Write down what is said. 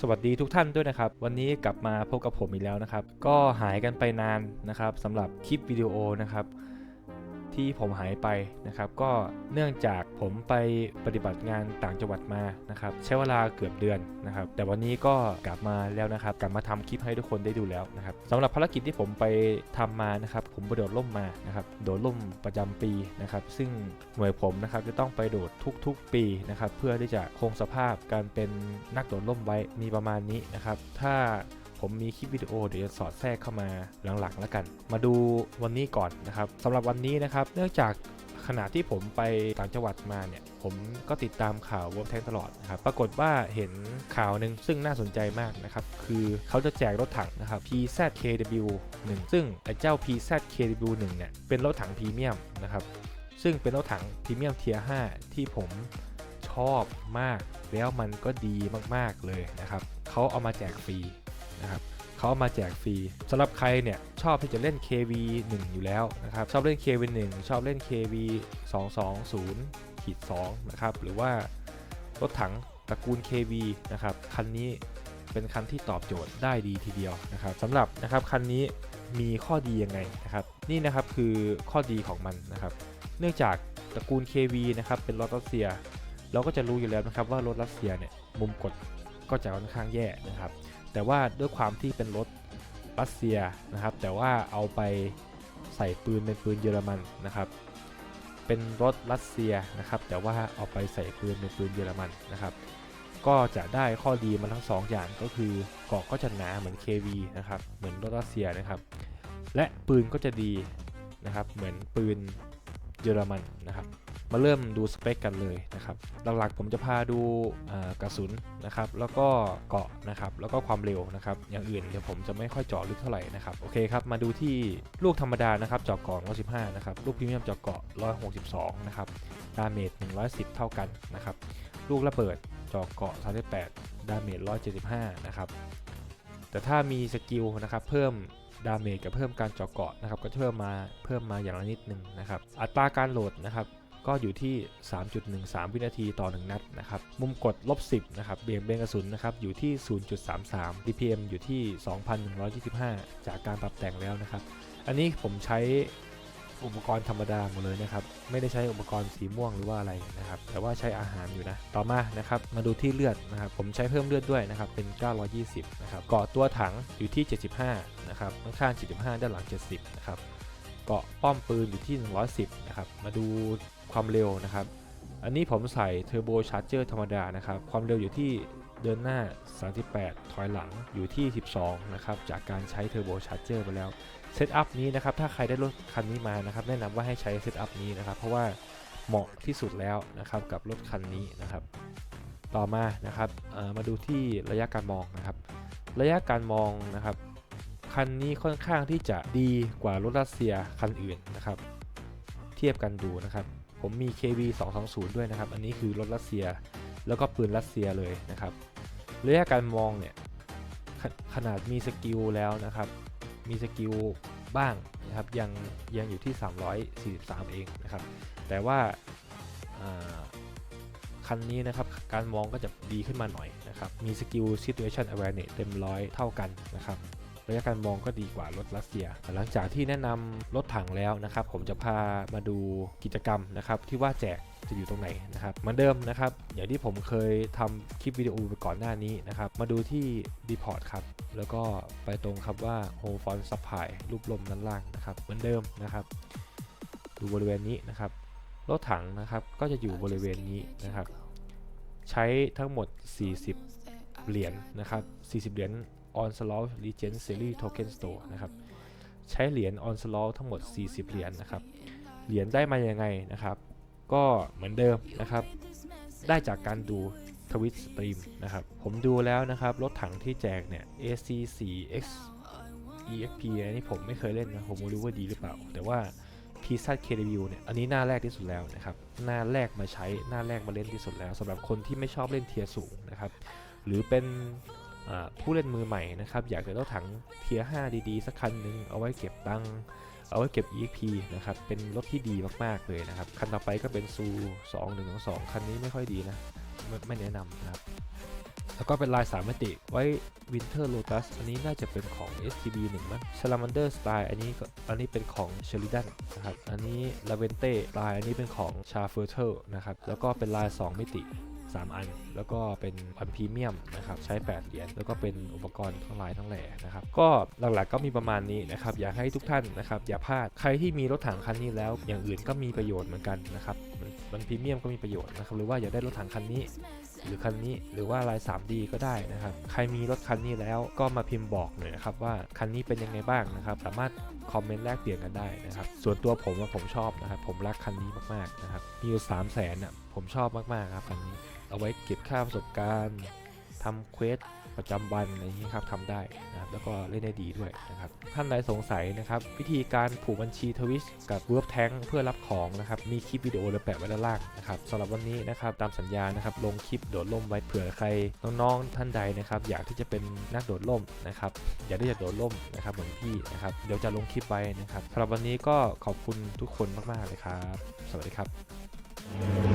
สวัสดีทุกท่านด้วยนะครับ วันนี้กลับมาพบกับผมอีกแล้วนะครับ ก็หายกันไปนานนะครับสำหรับคลิปวิดีโอนะครับ ที่ผมหายไปนะครับ ก็เนื่องจากผมไปปฏิบัติงานต่างจังหวัดมานะครับ ใช้เวลาเกือบเดือนนะครับ แต่วันนี้ก็กลับมาแล้วนะครับ กลับมาทำคลิปให้ทุกคนได้ดูแล้วนะครับสำหรับภารกิจที่ผมไปทำมานะครับ ผมไปโดดร่มมานะครับโดดร่มประจำปีนะครับ ซึ่งหน่วยผมนะครับจะต้องไปโดดทุก ๆ ปีนะครับ เพื่อที่จะคงสภาพการเป็นนักโดดร่มไว้มีประมาณนี้นะครับ ถ้า ผมมีคลิปวิดีโอเดี๋ยวจะสอดแทรกเข้ามาหลังๆแล้วกัน มาดูวันนี้ก่อนนะครับสำหรับวันนี้นะครับ เนื่องจากขณะที่ผมไปต่างจังหวัดมาเนี่ย ผมก็ติดตามข่าววอร์แทงตลอดนะครับ ปรากฏว่าเห็นข่าวหนึ่งซึ่งน่าสนใจมากนะครับ คือเขาจะแจกรถถังนะครับ PZKW 1 ซึ่งไอ้เจ้า PZKW 1 เนี่ย เป็นรถถังพรีเมียมนะครับ ซึ่งเป็นรถถังพรีเมียมเทียร์5ที่ผมชอบมาก แล้วมันก็ดีมากๆเลยนะครับ เขาเอามาแจกฟรี นะครับเขาเอามาแจกฟรีสำหรับใครเนี่ยชอบที่จะเล่น KV 1 อยู่แล้วนะครับชอบเล่น KV 1 ชอบเล่น KV 220 ขีด2นะครับหรือว่ารถถังตระกูล KV นะครับคันนี้เป็นคันที่ตอบโจทย์ได้ดีทีเดียวนะครับสำหรับนะครับคันนี้มีข้อดียังไงนะครับนี่นะครับคือข้อดีของมันนะครับเนื่องจากตระกูล KV นะครับเป็นรถรัสเซีย เราก็จะรู้อยู่แล้วนะครับว่ารถรัสเซียเนี่ยมุมกดก็จะค่อนข้างแย่นะครับ แต่ว่าด้วยความที่เป็นรถรัสเซียนะครับ แต่ว่าเอาไปใส่ปืนเป็นปืนเยอรมันนะครับ เป็นรถรัสเซียนะครับ แต่ว่าเอาไปใส่ปืนเป็นปืนเยอรมันนะครับ ก็จะได้ข้อดีมาทั้งสองอย่างก็คือเกราะก็จะหนาเหมือน KV นะครับ เหมือนรถรัสเซียนะครับ และปืนก็จะดีนะครับ เหมือนปืนเยอรมันนะครับ มาเริ่มดูสเปคกันเลยนะครับหลักๆผมจะพาดูกระสุนนะครับแล้วก็เกาะนะครับแล้วก็ความเร็วนะครับอย่างอื่นเดี๋ยวผมจะไม่ค่อยเจาะลึกเท่าไหร่นะครับโอเคครับมาดูที่ลูกธรรมดานะครับเจาะเกาะ115นะครับลูกพรีเมียมเจาะเกาะ162นะครับดาเมจ110 เท่ากันนะครับลูกระเบิดเจาะเกาะ 38 ดาเมจ 175 นะครับ แต่ถ้ามีสกิลนะครับ เพิ่มดาเมจกับเพิ่มการเจาะเกาะนะครับ ก็เพิ่มมาเพิ่มมาอย่างละนิดหนึ่งนะครับ อัตราการโหลดนะครับ ก็อยู่ที่ 3.13 วินาทีต่อ 1 นัดนะครับ มุมกดลบ 10 นะครับ เบี่ยงเบนกระสุนนะครับ อยู่ที่ 0.33 DPM อยู่ที่ 2,125 จากการปรับแต่งแล้วนะครับ อันนี้ผมใช้อุปกรณ์ธรรมดาหมดเลยนะครับ ไม่ได้ใช้อุปกรณ์สีม่วงหรือว่าอะไรนะครับ แต่ว่าใช้อาหารอยู่นะ ต่อมานะครับ มาดูที่เลือดนะครับ ผมใช้เพิ่มเลือดด้วยนะครับ เป็น 920 นะครับ เกาะตัวถังอยู่ที่ 75 นะครับ ข้างๆ75 ด้านหลัง 70 นะครับ เกาะป้อมปืนอยู่ที่ 110 นะครับ มาดูความเร็วนะครับ อันนี้ผมใส่เทอร์โบชาร์เจอร์ธรรมดานะครับ ความเร็วอยู่ที่เดินหน้า 38 ถอยหลังอยู่ที่ 12 นะครับ จากการใช้เทอร์โบชาร์เจอร์ไปแล้ว เซตอัพนี้นะครับ ถ้าใครได้รถคันนี้มานะครับ แนะนำว่าให้ใช้เซตอัพนี้นะครับ เพราะว่าเหมาะที่สุดแล้วนะครับกับรถคันนี้นะครับ ต่อมานะครับมาดูที่ระยะการมองนะครับ ระยะการมองนะครับ คันนี้ค่อนข้างที่จะดีกว่ารถรัสเซียคันอื่นนะครับ เทียบกันดูนะครับ ผมมี KV 220 ด้วยนะครับ อันนี้คือรถรัสเซียแล้วก็ปืนรัสเซียเลยนะครับระยะการมองเนี่ยขขนาดมีสกิลแล้วนะครับ มีสกิลบ้างนะครับยังยังอยู่ที่ 343 เองนะครับ แต่ว่าอ่าคันนี้นะครับการมองก็จะดีขึ้นมาหน่อยนะครับ มีสกิล situation awareness เต็มร้อยเท่ากันนะครับ ระยะการมองก็ดีกว่ารถรัสเซีย หลังจากที่แนะนำรถถังแล้วนะครับ ผมจะพามาดูกิจกรรมนะครับที่ว่าแจกจะอยู่ตรงไหนนะครับเหมือนเดิมนะครับ อย่างที่ผมเคยทำคลิปวิดีโอไปก่อนหน้านี้นะครับ มาดูที่ Report ครับ แล้วก็ไปตรงครับว่า Home Font Supply รูปลมด้านล่างนะครับ เหมือนเดิมนะครับ ดูบริเวณนี้นะครับ รถถังนะครับก็จะอยู่บริเวณนี้นะครับ ใช้ทั้งหมด 40 เหรียญนะครับ 40 เหรียญ Onslaught Legend Series Token Store นะครับ ใช้เหรียญ Onslaught ทั้งหมด 40 เหรียญนะครับ เหรียญได้มายังไงนะครับ ก็เหมือนเดิมนะครับ ได้จากการดูทวิตสตรีมนะครับ ผมดูแล้วนะครับ รถถังที่แจกเนี่ย AC4X EXP อันนี้ผมไม่เคยเล่นนะ ผมไม่รู้ว่าดีหรือเปล่า แต่ว่า PZKW เนี่ย อันนี้หน้าแรกที่สุดแล้วนะครับ หน้าแรกมาใช้ หน้าแรกมาเล่นที่สุดแล้วสำหรับคนที่ไม่ชอบเล่นเทียร์สูงนะครับ หรือเป็น ผู้เล่นมือใหม่นะครับ อยากจะรถถังเทียร์5ดีๆ สักคันหนึ่งเอาไว้เก็บตังค์เอาไว้เก็บ EXP นะครับ เป็นรถที่ดีมากๆเลยนะครับ คันต่อไปก็เป็นซู2 1 2คันนี้ไม่ค่อยดีนะไม่ไม่แนะนำนะครับ แล้วก็เป็นลาย3มิติไว้ Winter Lotus อันนี้น่าจะเป็นของ STB 1มั้ง Salamander Style อันนี้ก็อันนี้เป็นของ Sheridan นะครับ อันนี้ Lavente ลายอันนี้เป็นของ c h a r f e r t e r นะครับ แล้วก็เป็นลาย 2 มิติ 3 อัน แล้วก็เป็นอันพรีเมียมนะครับใช้ 8 เหรียญแล้วก็เป็นอุปกรณ์ทั้งหลายทั้งแหล่นะครับก็หลักๆก็มีประมาณนี้นะครับอยากให้ทุกท่านนะครับอย่าพลาดใครที่มีรถถังคันนี้แล้วอย่างอื่นก็มีประโยชน์เหมือนกันนะครับ มันพรีเมียมก็มีประโยชน์นะครับหรือว่าอยากได้รถถังคันนี้ หรือคันนี้หรือว่าลาย 3D ก็ได้นะครับ ใครมีรถคันนี้แล้วก็มาพิมพ์บอกหน่อยนะครับว่าคันนี้เป็นยังไงบ้างนะครับ สามารถคอมเมนต์แลกเปลี่ยนกันได้นะครับ ส่วนตัวผมว่าผมชอบนะครับ ผมรักคันนี้มากๆนะครับมีอยู่3 0 0แสนอะผมชอบมากๆครับคันนี้ เอาไว้เก็บค่าประสบการณ์ ทำเควสประจำวันอะไรอย่างนี้ครับทำได้นะครับแล้วก็เล่นได้ดีด้วยนะครับท่านใดสงสัยนะครับ วิธีการผูกบัญชีทวิชกับเวิร์บแท้งเพื่อรับของนะครับ มีคลิปวิดีโอเลยแปะไว้ด้านล่างนะครับสำหรับวันนี้นะครับตามสัญญานะครับลงคลิปโดดร่มไว้เผื่อใครน้องๆท่านใดนะครับ อยากที่จะเป็นนักโดดร่มนะครับอยากที่จะโดดร่มนะครับเหมือนพี่นะครับเดี๋ยวจะลงคลิปไว้นะครับสำหรับวันนี้ก็ขอบคุณทุกคนมากๆเลยครับ สวัสดีครับ